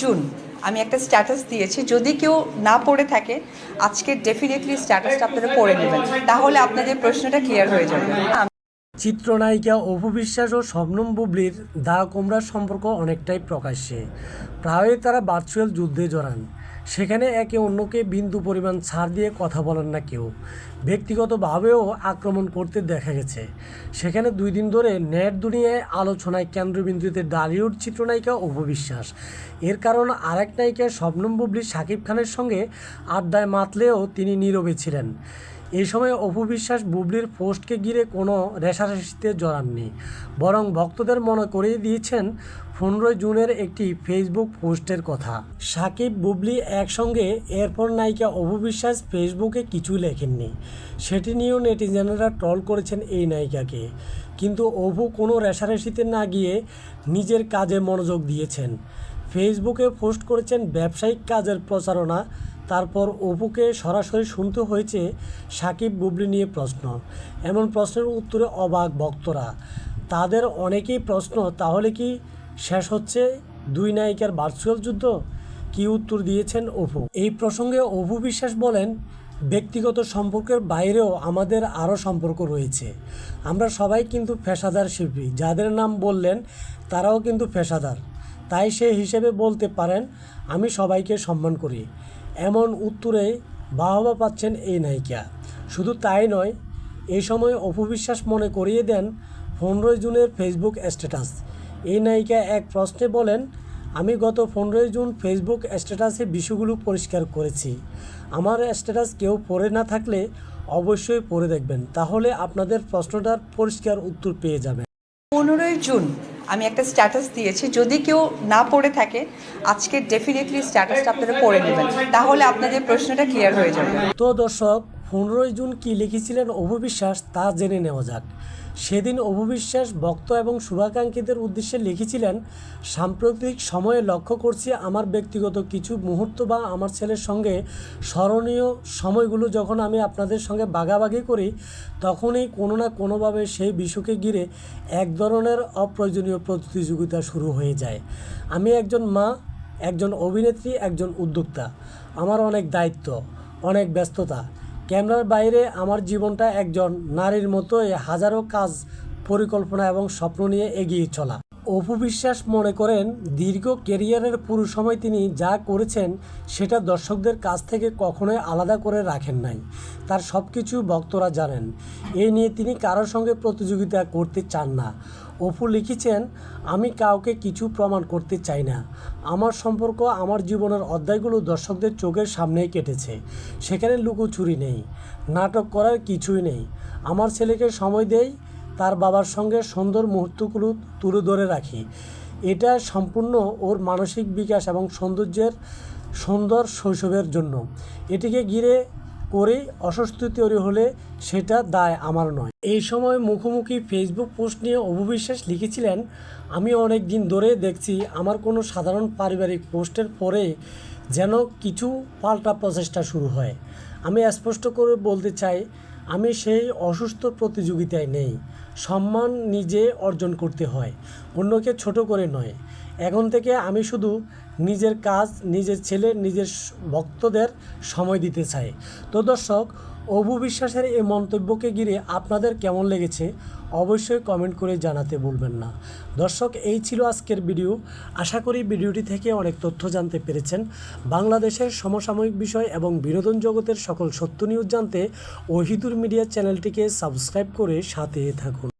June, আমি একটা status দিয়েছি। যদি কেউ না পড়ে থাকে, আজকে ডেফিনেটলি স্ট্যাটাসটা আপনারা পড়ে নেবেন। তাহলে আপনাদের প্রশ্নটা ক্লিয়ার হয়ে যাবে। চিত্রনায়িকা অপু বিশ্বাস ও শবনম বুবলির দা কোমরার সম্পর্ক অনেকটাই প্রকাশ্যে। প্রায় তারা ভার্চুয়াল যুদ্ধে জড়ান। সেখানে একে অন্যকে বিন্দু পরিমাণ ছাড় দিয়ে কথা বলেন না কেউ। ব্যক্তিগতভাবেও আক্রমণ করতে দেখা গেছে। সেখানে দুই দিন ধরে নেট দুনিয়ায় আলোচনায় কেন্দ্রবিন্দুতে ডালিউড চিত্রনায়িকা অপু বিশ্বাস। এর কারণ আরেক নায়িকা শবনম বুবলি, শাকিব খানের সঙ্গে আড্ডায় মাতলেও তিনি নীরবে ছিলেন। এই সময় অপু বিশ্বাস বুবলির পোস্টকে ঘিরে কোনো রেশারেশিতে জড়াননি, বরং ভক্তদের মনে করিয়ে দিয়েছেন পনেরোই জুনের একটি ফেসবুক পোস্টের কথা। সাকিব, বুবলি একসঙ্গে এরপর নায়িকা অপু বিশ্বাস ফেসবুকে কিছু লেখেননি। সেটি নিয়েও নেটিজেনরা ট্রল করেছেন এই নায়িকাকে। কিন্তু অপু কোনো রেশারেশিতে না গিয়ে নিজের কাজে মনোযোগ দিয়েছেন। ফেসবুকে পোস্ট করেছেন ব্যবসায়িক কাজের প্রচারণা তারপর অপুকে সরাসরি শুনতে হয়েছে সাকিব বুবলি নিয়ে প্রশ্ন। এমন প্রশ্নের উত্তরে অবাক ভক্তরা। তাদের অনেকেই প্রশ্ন, তাহলে কি শেষ হচ্ছে দুই নায়িকার ভার্চুয়াল যুদ্ধ? কি উত্তর দিয়েছেন অপু? এই প্রসঙ্গে অপু বিশ্বাস বলেন, ব্যক্তিগত সম্পর্কের বাইরেও আমাদের আরও সম্পর্ক রয়েছে। আমরা সবাই কিন্তু পেশাদার শিল্পী। যাদের নাম বললেন, তারাও কিন্তু পেশাদার। তাই সেই হিসেবে বলতে পারেন, আমি সবাইকে সম্মান করি। এমন উত্তরে বাহবা পাচ্ছেন এই নায়িকা। শুধু তাই নয় এই সময় অপবিশ্বাস মনে করিয়ে দেন পনেরোই জুনের ফেসবুক স্ট্যাটাস। এই নায়িকা এক প্রশ্নে বলেন, আমি গত পনেরোই জুন ফেসবুক স্ট্যাটাসে বিষয়গুলো পরিষ্কার করেছি। আমার স্ট্যাটাস কেউ পড়ে না থাকলে অবশ্যই পড়ে দেখবেন। তাহলে আপনাদের প্রশ্নটার পরিষ্কার উত্তর পেয়ে যাবেন। পনেরোই জুন আমি একটা স্ট্যাটাস দিয়েছি। যদি কেউ না পড়ে থাকে, আজকে ডেফিনেটলি স্ট্যাটাসটা আপনারা পড়ে নেবেন। তাহলে আপনাদের প্রশ্নটা ক্লিয়ার হয়ে যাবে। তো দর্শক পনেরোই জুন কী লিখেছিলেন অভবিশ্বাস তা জেনে নেওয়া যাক। সেদিন অভবিশ্বাস ভক্ত এবং শুভাকাঙ্ক্ষীদের উদ্দেশ্যে লিখেছিলেন, সাম্প্রতিক সময়ে লক্ষ্য করছি আমার ব্যক্তিগত কিছু মুহূর্ত বা আমার ছেলের সঙ্গে স্মরণীয় সময়গুলো যখন আমি আপনাদের সঙ্গে বাগাবাগি করি, তখনই কোনো না কোনোভাবে সেই বিষয়কে ঘিরে এক ধরনের অপ্রয়োজনীয় প্রতিযোগিতা শুরু হয়ে যায়। আমি একজন মা, একজন অভিনেত্রী, একজন উদ্যোক্তা। আমার অনেক দায়িত্ব, অনেক ব্যস্ততা। ক্যামেরার বাইরে আমার জীবনটা একজন নারীর মতোই হাজারো কাজ, পরিকল্পনা এবং স্বপ্ন নিয়ে এগিয়ে চলা। অপু বিশ্বাস মনে করেন দীর্ঘ কেরিয়ারের পুরো সময় তিনি যা করেছেন সেটা দর্শকদের কাছ থেকে কখনোই আলাদা করে রাখেন নাই। তার সব কিছু ভক্তরা জানেন। এ নিয়ে তিনি কারোর সঙ্গে প্রতিযোগিতা করতে চান না। অপু লিখেছেন, আমি কাউকে কিছু প্রমাণ করতে চাই না। আমার সম্পর্ক, আমার জীবনের অধ্যায়গুলো দর্শকদের চোখের সামনেই কেটেছে। সেখানে লুকোচুরি নেই। নাটক করার কিছুই নেই। আমার ছেলেকে সময় দেই তার বাবার সঙ্গে সুন্দর মুহূর্তগুলো তুলে ধরে রাখি। এটা সম্পূর্ণ ওর মানসিক বিকাশ এবং সৌন্দর্যের সুন্দর শৈশবের জন্য। এটিকে ঘিরে করে অস্বস্তি তৈরি হলে সেটা দায় আমার নয়। এই সময় মুখোমুখি ফেসবুক পোস্ট নিয়ে অববিশ্বাস লিখেছিলেন, আমি অনেক দিন ধরে দেখছি আমার কোনো সাধারণ পারিবারিক পোস্টের পরে যেন কিছু পাল্টা প্রচেষ্টা শুরু হয়। আমি স্পষ্ট করে বলতে চাই আমি সেই অসুস্থ প্রতিযোগিতায় নেই। সম্মান নিজে অর্জন করতে হয়, অন্যকে ছোট করে নয়। এখন থেকে আমি শুধু নিজের কাজ, নিজের ছেলে, নিজের ভক্তদের সময় দিতে চাই। তো দর্শক, অবু বিশ্বাসের এই মন্তব্যকে ঘিরে আপনাদের কেমন লেগেছে? অবশ্যই কমেন্ট করে জানাতে ভুলবেন না। দর্শক, এই ছিল আজকের ভিডিও। আশা করি ভিডিওটি থেকে অনেক তথ্য জানতে পেরেছেন। বাংলাদেশের সমসাময়িক বিষয় এবং বিনোদন জগতের সকল সত্য নিউজ জানতে ওহিদুর মিডিয়া চ্যানেলটিকে সাবস্ক্রাইব করে সাথে থাকুন।